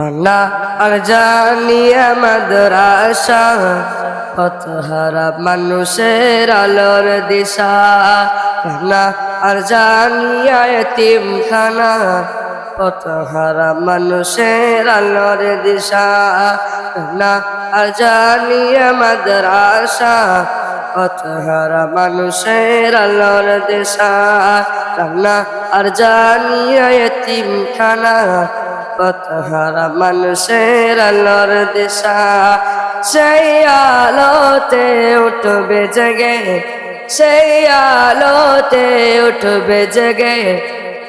না, আর জানিয়া মাদ্রাসা কত হারা মানুষের আলোর দিশা। না, আর জানিয়া এতিম খানা কত হারা মানুষের আলোর দিশা। না, আর জানিয়া মাদ্রাসা কত হারা মানুষের আলোর দিশা। না, আর জানিয়া এতিম কত হারা মানুষের আলোর দিশা। সেই আলোতে উঠবে জেগে, সেই আলোতে উঠবে জেগে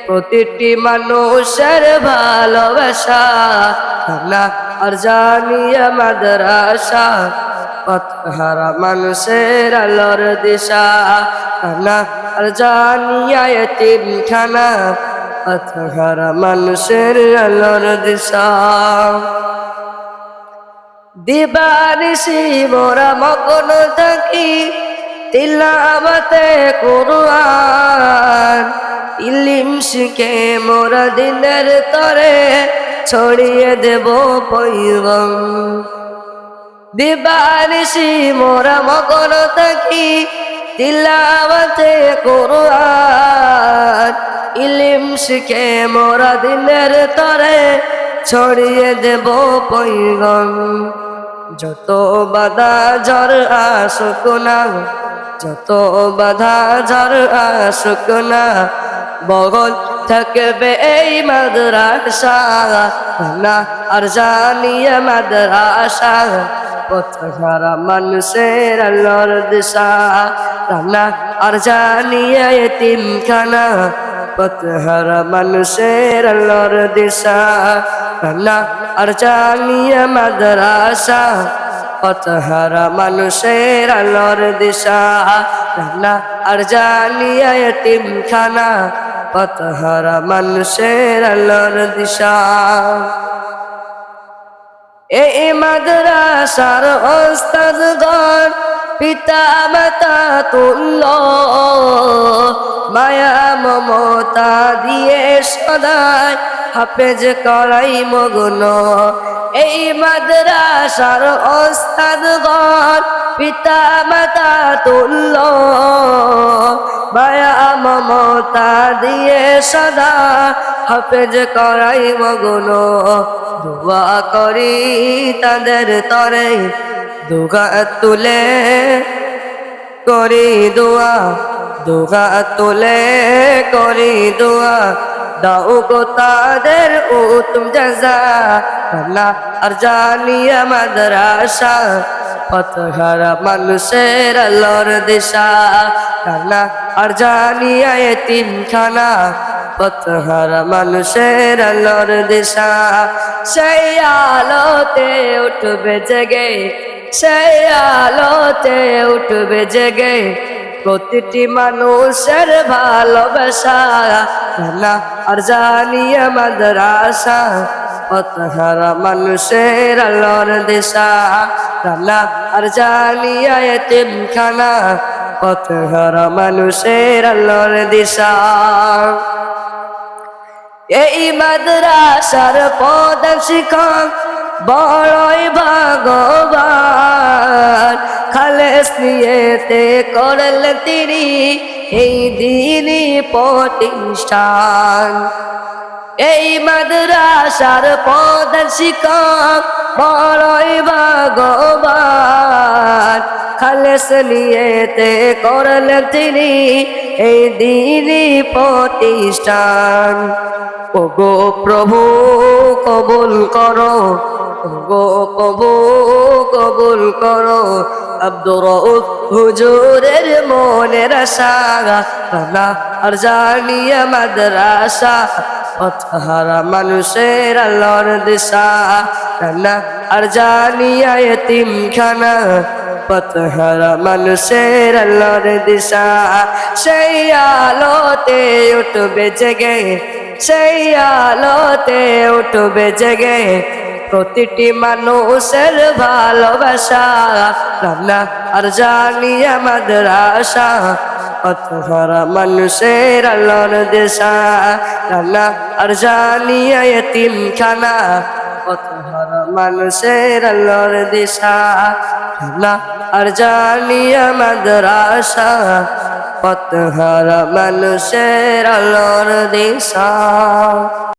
প্রতিটি মানুষের ভালোবাসা। না, আর জানিয়া মাদ্রাসা কত হারা মানুষের আলোর দিশা। না, আর জানিয়া এতিম মানুষের আলোর দিশা। দিবানিসি মোরা মগ্ন থাকি, তিলাবাতে কুরআন। ইলিম শিখে মোরা দিনের তরে ছড়িয়ে দেব পৈগম। দিবানিসি মোরা মগ্ন থাকি, তিলাবাতে কুরআন। ইলিম শিখে মোরা দিনের তরে ছড়িয়ে দেব পৈগম। যত বাধা ঝড় আসুক না, যত বাধা ঝড় আসুক না, বগল থাকবে এই মাদ্রাসা। না আর জানিয়ে মাদ্রাসা, পথ হারা মানুষের আল্লাহর দিশা। রান্না আর জানিয়ে এতিম খানা পথ হারা মানুষের আল্লাহর দিশা। রান্না আর জানিয়ে মাদ্রাসা, পথ হারা মানুষের আল্লাহর দিশা। রান্না আর জানিয়ে এতিম খানা পথ মানুষের আল্লাহর দিশা। এই মাদ্রাসার ওস্তাদগণ পিতা মাতা তুল্য। মায়া, মমতা দিয়ে সদায় হাফেজ করাই মগ্ন। এই মাদ্রাসার ওস্তাদগণ পিতা মাতা তুল্য। মায়া, মমতা দিয়ে সদা হাফেজ করাই মগ্ন। দোয়া করি তাদের তরে দুগা তুলে, করি দোয়া, দুগা তুলে, করি দোয়া। দাও গো তাদের উত্তম জাজা, আল্লাহ আর জানিয়া মাদ্রাসা পথ হারা মানুষের আলোর দিশা। আল্লাহ আর জানিয়া এতিম খানা পথ হারা মানুষের আলোর দিশা। সেই আলোতে উঠবে জেগে সেই আলোতে উঠবে জেগে প্রতিটি মানুষের ভালোবাসা। না আর জানিয়ে মাদ্রাসা পথ হারা মানুষের আলোর দিশা। রান্না আর জানিয়া এতিম খানা পথ হারা মানুষের আলোর দিশা। এই মাদ্রাসার পদ শিক্ষক বড়ই ভগবান। খালেস নিয়েতে করলেন তিনি এই দিনই প্রতিষ্ঠান। এই মাদ্রাসার পদ শিক্ষক বড়ই ভগবান। খালেস নিয়েতে করলেন তিনি এই দিনই প্রতিষ্ঠান। ওগো প্রভু, কবুল করো। ওগো প্রভু কবুল করো। আব্দুর হুজুরের মনের আশা। আর জানিয়া মাদ্রাসা হারা মানুষের আল্লাহর দিশা। রানা আর জানিয়া এতিম খানা পথহারা মানুষের আল্লাহর দিশা। সেই আলোতে উঠবে জেগে, সেই আলোতে উঠবে জেগে। প্রতিটি মানুষের ভালোবাসা। রান্না আর জানিয়া মাদ্রাসা পথহারা মানুষের আল্লাহর দেশা। রান্না আর জানিয়া এতিম খানা পথহারা মানুষের আলোর দিশা। না আর জানিয়া মাদ্রাসা পথহারা মানুষের আলোর দিশা।